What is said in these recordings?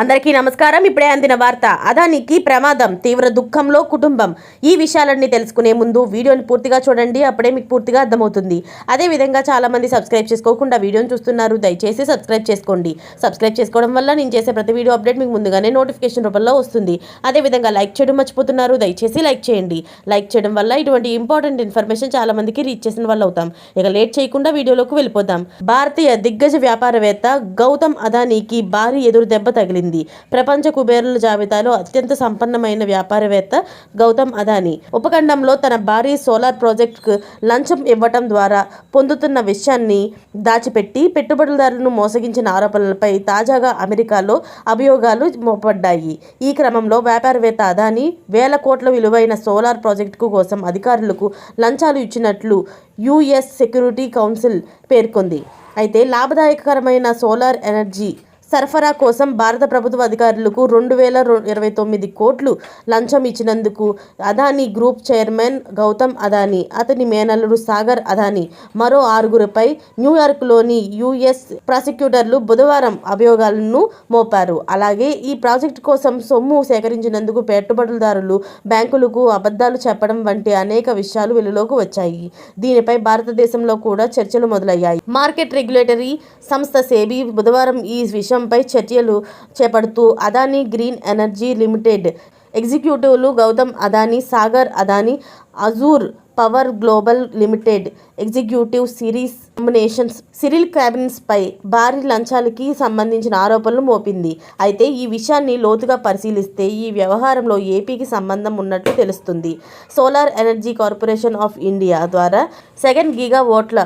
అందరికీ నమస్కారం. ఇప్పుడే అందిన వార్త అదానికి ప్రమాదం తీవ్ర దుఃఖంలో కుటుంబం. ఈ విషయాలన్నీ తెలుసుకునే ముందు వీడియోని పూర్తిగా చూడండి. అప్పుడే మీకు పూర్తిగా అర్థమవుతుంది. అదే విధంగా సబ్స్క్రైబ్ చేసుకోకుండా వీడియోని చూస్తున్నారు. దయచేసి సబ్స్క్రైబ్ చేసుకోండి. సబ్స్క్రైబ్ చేసుకోవడం వల్ల నేను చేసే ప్రతి వీడియో అప్డేట్ మీకు ముందుగానే నోటిఫికేషన్ రూపంలో వస్తుంది. అదే విధంగా లైక్ చేయడం మర్చిపోతున్నారు. దయచేసి లైక్ చేయండి. లైక్ చేయడం వల్ల ఇటువంటి ఇంపార్టెంట్ ఇన్ఫర్మేషన్ చాలా మందికి రీచ్ చేసిన వాళ్ళు అవుతాం. ఇక లేట్ చేయకుండా వీడియోలోకి వెళ్ళిపోదాం. భారతీయ దిగ్గజ వ్యాపారవేత్త గౌతమ్ అదానీకి భారీ ఎదురు దెబ్బ తగిలింది. ప్రపంచ కుబేరుల జాబితాలో అత్యంత సంపన్నమైన వ్యాపారవేత్త గౌతమ్ అదానీ. ఉపఖండంలో తన భారీ సోలార్ ప్రాజెక్టుకు లంచం ఇవ్వటం ద్వారా పొందుతున్న విషయాన్ని దాచిపెట్టి పెట్టుబడిదారులను మోసగించిన ఆరోపణలపై తాజాగా అమెరికాలో అభియోగాలు మోపడ్డాయి ఈ క్రమంలో వ్యాపారవేత్త అదానీ వేల కోట్ల విలువైన సోలార్ ప్రాజెక్టు కోసం అధికారులకు లంచాలు ఇచ్చినట్లు యుఎస్ సెక్యూరిటీ కౌన్సిల్ పేర్కొంది. అయితే లాభదాయకరమైన సోలార్ ఎనర్జీ సరఫరా కోసం భారత ప్రభుత్వ అధికారులకు రెండు వేల ఇరవై తొమ్మిది కోట్లు లంచం ఇచ్చినందుకు అదానీ గ్రూప్ చైర్మన్ గౌతమ్ అదానీ అతని మేనల్లుడు సాగర్ అదానీ మరో ఆరుగురిపై న్యూయార్క్లోని యుఎస్ ప్రాసిక్యూటర్లు బుధవారం అభియోగాలను మోపారు. అలాగే ఈ ప్రాజెక్టు కోసం సొమ్ము సేకరించినందుకు పెట్టుబడిదారులు బ్యాంకులకు అబద్ధాలు చెప్పడం వంటి అనేక విషయాలు వెలుగులోకి వచ్చాయి. దీనిపై భారతదేశంలో కూడా చర్చలు మొదలయ్యాయి. మార్కెట్ రెగ్యులేటరీ సంస్థ సేబీ బుధవారం ఈ విషయం విషయంపై చర్యలు చేపడుతూ Adani green energy limited ఎగ్జిక్యూటివ్లు Gautam Adani Sagar Adani Azure power global limited executive series కాంబినేషన్స్ సిరిల్ క్యాబిన్స్పై భారీ లంచాలకి సంబంధించిన ఆరోపణలు మోపింది. అయితే ఈ విషయాన్ని లోతుగా పరిశీలిస్తే ఈ వ్యవహారంలో ఏపీకి సంబంధం ఉన్నట్లు తెలుస్తుంది. Solar energy corporation of India ద్వారా సెకండ్ గిగా ఓట్ల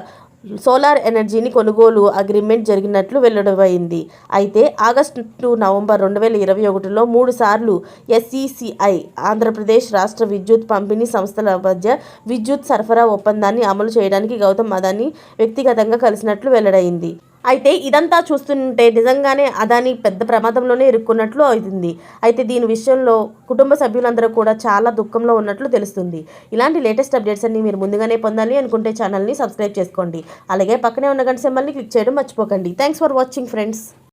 సోలార్ ఎనర్జీని కొనుగోలు అగ్రిమెంట్ జరిగినట్లు వెల్లడమైంది అయితే ఆగస్టు టు నవంబర్ రెండు వేల ఇరవై ఒకటిలో మూడు సార్లు ఎస్ఈసిఐ ఆంధ్రప్రదేశ్ రాష్ట్ర విద్యుత్ పంపిణీ సంస్థల మధ్య విద్యుత్ సరఫరా ఒప్పందాన్ని అమలు చేయడానికి గౌతమ్ అదానీ వ్యక్తిగతంగా కలిసినట్లు వెల్లడైంది. అయితే ఇదంతా చూస్తుంటే నిజంగానే అదాని పెద్ద ప్రమాదంలోనే ఇరుక్కున్నట్లు అవుతుంది. అయితే దీని విషయంలో కుటుంబ సభ్యులందరూ కూడా చాలా దుఃఖంలో ఉన్నట్లు తెలుస్తుంది. ఇలాంటి లేటెస్ట్ అప్డేట్స్ అన్ని మీరు ముందుగానే పొందాలి అనుకుంటే ఛానల్ని సబ్స్క్రైబ్ చేసుకోండి. అలాగే పక్కనే ఉన్న గంట సింబల్ని క్లిక్ చేయడం మర్చిపోకండి. Thanks for watching friends.